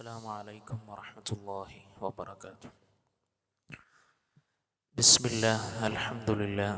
السلام عليكم ورحمة الله وبركاته بسم الله الحمد لله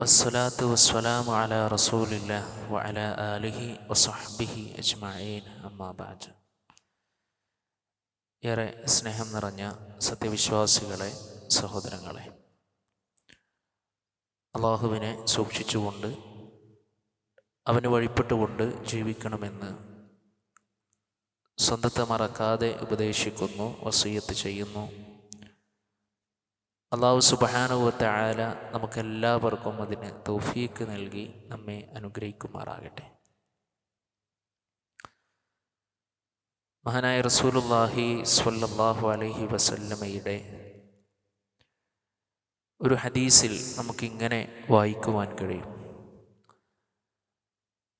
والصلاة والسلام على رسول الله وعلى آله وصحبه أجمعين أما بعد ഏറെ സ്നേഹം നിറഞ്ഞ സത്യവിശ്വാസികളെ സഹോദരങ്ങളെ അള്ളാഹുവിനെ സൂക്ഷിച്ചുകൊണ്ട് അവന് വഴിപ്പെട്ടുകൊണ്ട് ജീവിക്കണമെന്ന് സ്വന്തത്തെ മറക്കാതെ ഉപദേശിക്കുന്നു വസീയത്ത് ചെയ്യുന്നു. അള്ളാഹു സുബാനുവത്തെ ആല നമുക്കെല്ലാവർക്കും അതിന് തൗഫീക്ക് നൽകി നമ്മെ അനുഗ്രഹിക്കുമാറാകട്ടെ. മഹാനായ റസൂലുല്ലാഹി സ്വല്ലല്ലാഹു അലൈഹി വസല്ലമയുടെ ഒരു ഹദീസിൽ നമുക്കിങ്ങനെ വായിക്കുവാൻ കഴിയും.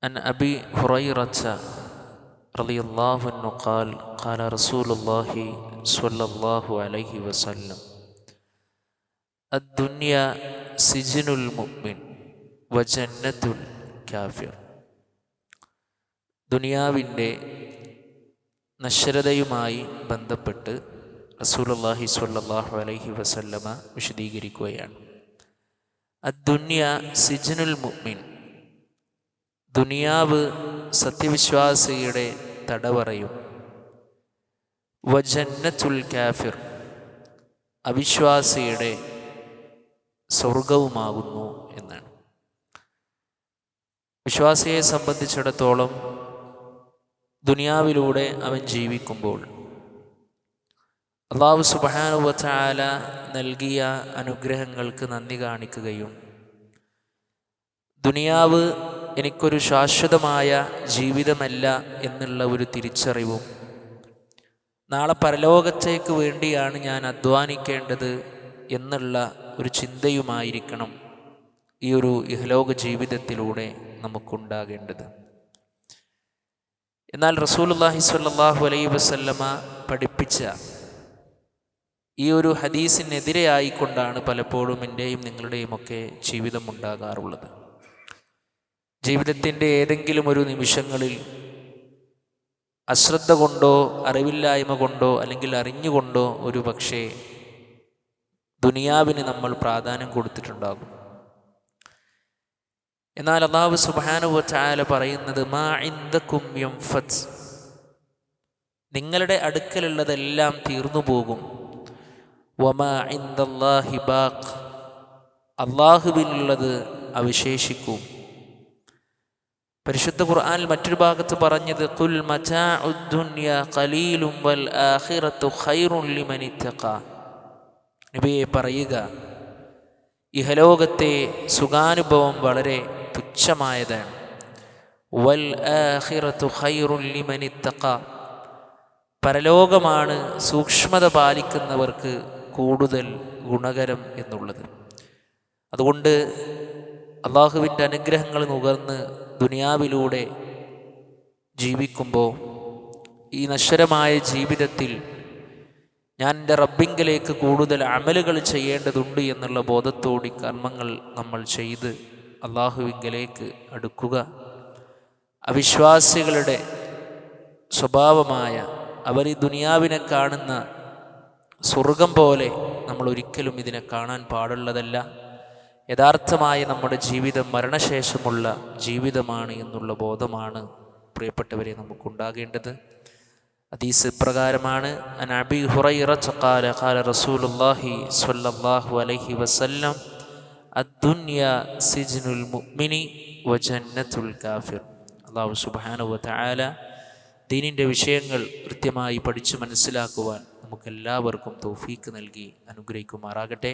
അൻ അബി ഹുറൈറച്ച رضي الله عنه قال قال رسول الله صلى الله عليه وسلم الدنيا سجن المؤمن وجنة الكافر ദുനിയാവിൻ്റെ നശ്വരതയുമായി ബന്ധപ്പെട്ട് റസൂലുള്ളാഹി സ്വല്ലല്ലാഹു അലൈഹി വസല്ലമ വിശദീകരിക്കുകയാണ് അദ്ദുന്യ സിജനുൽ മുഅ്മിൻ ദുനിയാവ് സത്യവിശ്വാസിയുടെ തടവറയും വജന്നത്തുൽ കാഫിർ. അവിശ്വാസിയുടെ സ്വർഗവുമാകുന്നു എന്നാണ്. വിശ്വാസിയെ സംബന്ധിച്ചിടത്തോളം ദുനിയാവിലൂടെ അവൻ ജീവിക്കുമ്പോൾ അള്ളാഹു സുബാനുവല നൽകിയ അനുഗ്രഹങ്ങൾക്ക് നന്ദി കാണിക്കുകയും ദുനിയാവ് എനിക്കൊരു ശാശ്വതമായ ജീവിതമല്ല എന്നുള്ള ഒരു തിരിച്ചറിവും. നാളെ പരലോകത്തേക്ക് വേണ്ടിയാണ് ഞാൻ അധ്വാനിക്കേണ്ടത് എന്നുള്ള ഒരു ചിന്തയുമായിരിക്കണം ഈ ഒരു ഇഹലോക ജീവിതത്തിലൂടെ നമുക്കുണ്ടാകേണ്ടത്. എന്നാൽ റസൂലുല്ലാഹി സ്വല്ലല്ലാഹു അലൈ വസല്ലമ പഠിപ്പിച്ച ഈ ഒരു ഹദീസിനെതിരെ ആയിക്കൊണ്ടാണ് പലപ്പോഴും എന്റെയും നിങ്ങളുടെയുമൊക്കെ ജീവിതം ഉണ്ടാകാറുള്ളത്. ജീവിതത്തിന്റെ ഏതെങ്കിലും ഒരു നിമിഷങ്ങളിൽ അശ്രദ്ധ കൊണ്ടോ അറിവില്ലായ്മ കൊണ്ടോ അല്ലെങ്കിൽ അറിഞ്ഞുകൊണ്ടോ ഒരു പക്ഷേ ദുനിയാവിന് നമ്മൾ പ്രാധാന്യം കൊടുത്തിട്ടുണ്ടാകും. എന്നാൽ അള്ളാഹു സുബാനുവ ചായാല പറയുന്നത് മാ ഇന്ദക്കും നിങ്ങളുടെ അടുക്കലുള്ളതെല്ലാം തീർന്നു പോകും. വമാ ഇന്ദല്ലാഹി ബാഖ്. അള്ളാഹുവിനുള്ളത് അവശേഷിക്കും. പരിശുദ്ധ ഖുർആനിൽ മറ്റൊരു ഭാഗത്ത് പറഞ്ഞത് കുൽ ഖലീലും വൽ പറയുക ഇഹലോകത്തെ സുഖാനുഭവം വളരെ തുച്ഛമായതാണ്. വൽ ആഖിറത്തു ഖൈറുൻ ലിമൻ പരലോകമാണ് സൂക്ഷ്മത പാലിക്കുന്നവർക്ക് കൂടുതൽ ഗുണകരം എന്നുള്ളത്. അതുകൊണ്ട് അള്ളാഹുവിന്റെ അനുഗ്രഹങ്ങൾ നുകർന്ന് ദുനിയാവിലൂടെ ജീവിക്കുമ്പോൾ ഈ നശ്വരമായ ജീവിതത്തിൽ ഞാൻ എന്റെ റബ്ബിങ്കിലേക്ക് കൂടുതൽ അമലുകൾ ചെയ്യേണ്ടതുണ്ട് എന്നുള്ള ബോധത്തോടി കർമ്മങ്ങൾ നമ്മൾ ചെയ്ത് അള്ളാഹുവിങ്കിലേക്ക് അടുക്കുക. അവിശ്വാസികളുടെ സ്വഭാവമായ അവർ ഈ ദുനിയാവിനെ കാണുന്ന സ്വർഗം പോലെ നമ്മൾ ഒരിക്കലും ഇതിനെ കാണാൻ പാടുള്ളതല്ല. യഥാർത്ഥമായ നമ്മുടെ ജീവിതം മരണശേഷമുള്ള ജീവിതമാണ് എന്നുള്ള ബോധമാണ് പ്രിയപ്പെട്ടവരെ നമുക്കുണ്ടാകേണ്ടത്. അതീസ് പ്രകാരമാണ് അനബി ഹുറൈറ ചക്കാല ഖാല റസൂലുല്ലാഹി സ്വല്ലല്ലാഹു അലൈഹി വസല്ലം അദ്ദുന്യ സിജ്നുൽ മുഅ്മിനി വജന്നത്തുൽ കാഫിർ. അള്ളാഹു സുബ്ഹാനഹു വതആല ദീനിന്റെ വിഷയങ്ങൾ കൃത്യമായി പഠിച്ചു മനസ്സിലാക്കുവാൻ നമുക്കെല്ലാവർക്കും തൗഫീക്ക് നൽകി അനുഗ്രഹിക്കുമാറാകട്ടെ.